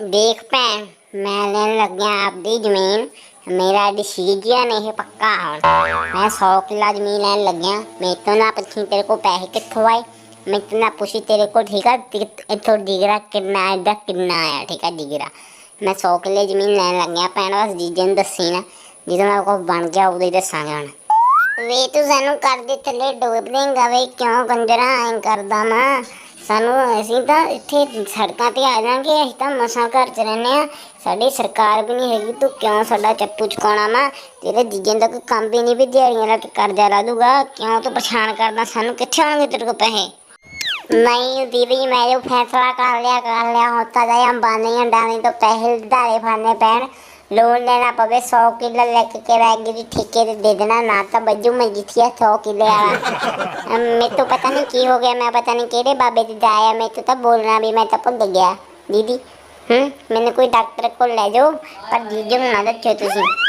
ਦੇਖ ਭੈਣ, ਮੈਂ ਲੈਣ ਲੱਗਿਆ ਆਪਦੀ ਜ਼ਮੀਨ, ਮੇਰਾ ਡਿਸੀਜਨ ਇਹ ਪੱਕਾ ਹੁਣ। ਮੈਂ 100 ਕਿੱਲਾ ਜ਼ਮੀਨ ਲੈਣ ਲੱਗਿਆ ਮੈਂ ਤੋਂ ਨਾ ਪੁੱਛੀ ਤੇਰੇ ਕੋਲ ਪੈਸੇ ਕਿੱਥੋਂ ਆਏ ਮੈਂ ਤੋਂ ਨਾ ਪੁੱਛੀ ਤੇਰੇ ਕੋਲ, ਠੀਕ ਆ ਇੱਥੋਂ ਡਿਗਰਾ ਕਿੰਨਾ ਇਹਦਾ ਕਿੰਨਾ ਆਇਆ, ਠੀਕ ਆ, ਡਿਗਰਾ। ਮੈਂ 100 ਕਿੱਲੇ ਜ਼ਮੀਨ ਲੈਣ ਲੱਗਿਆ, ਭੈਣ, ਬਸ ਜੀਜੇ ਨੂੰ ਦੱਸੀ ਨਾ, ਜਦੋਂ ਮੇਰੇ ਕੋਲ ਬਣ ਗਿਆ, ਉਦੋਂ ਹੀ ਦੱਸਾਂਗੇ ਹੁਣ। ਵੇ, ਤੂੰ ਸਾਨੂੰ ਕਰ ਦੇ ਥੱਲੇ ਡੋਬ ਦੇਂਗਾ ਵੇ, ਕਿਉਂ ਕੰਜਰਾ ਐਂ ਕਰਦਾ ਮੈਂ ਸਾਨੂੰ ਅਸੀਂ ਤਾਂ ਇੱਥੇ ਸੜਕਾਂ ਤੇ ਆ ਜਾਾਂਗੇ, ਅਸੀਂ ਤਾਂ ਮਸਾਂ ਘਰ ਚ ਰਹਿੰਦੇ ਆ ਸਾਡੀ ਸਰਕਾਰ ਵੀ ਨਹੀਂ ਹੈਗੀ, ਤੂੰ ਕਿਉਂ ਸਾਡਾ ਚੱਪੂ ਚਕਾਉਣਾ ਵਾ? ਤੇਰੇ ਜੀਜੇ ਦਾ ਕੋਈ ਕੰਮ ਵੀ ਨਹੀਂ ਵੀ ਦਿਹਾੜੀਆਂ ਲਾ ਕਰਜ਼ਾ ਲਾ ਦੂਗਾ। ਕਿਉਂ ਤੂੰ ਪਛਾਣ ਕਰਦਾ? ਸਾਨੂੰ ਕਿੱਥੇ ਆਉਣਗੇ ਤੇਰੇ ਕੋਲ ਪੈਸੇ? ਨਹੀਂ ਦੀਦੀ, ਮੈਂ ਜੋ ਫੈਸਲਾ ਕਰ ਲਿਆ ਕਰ ਲਿਆ ਹੁੰਦਾ ਜਾਏ ਅੰਬਾਨੀਆਂ ਡਾਣੀ ਤੋਂ ਪੈਸੇ ਦਾਰੇ ਫਾਨੇ ਪੈਣ। लोन लेना पवे सौ किलो लेके के रहेगी ठेके ते दे देना ना तो बज्जू मैं जितिया सौ किलो वाला मैं तो पता नहीं की हो गया मैं पता नहीं केड़े बाबे ते जाया मैं तो तब बोलना भी मैं तो भुल गया दीदी हम्म मैंने कोई डॉक्टर को ले जाओ पर जीजू ना दसो तुसी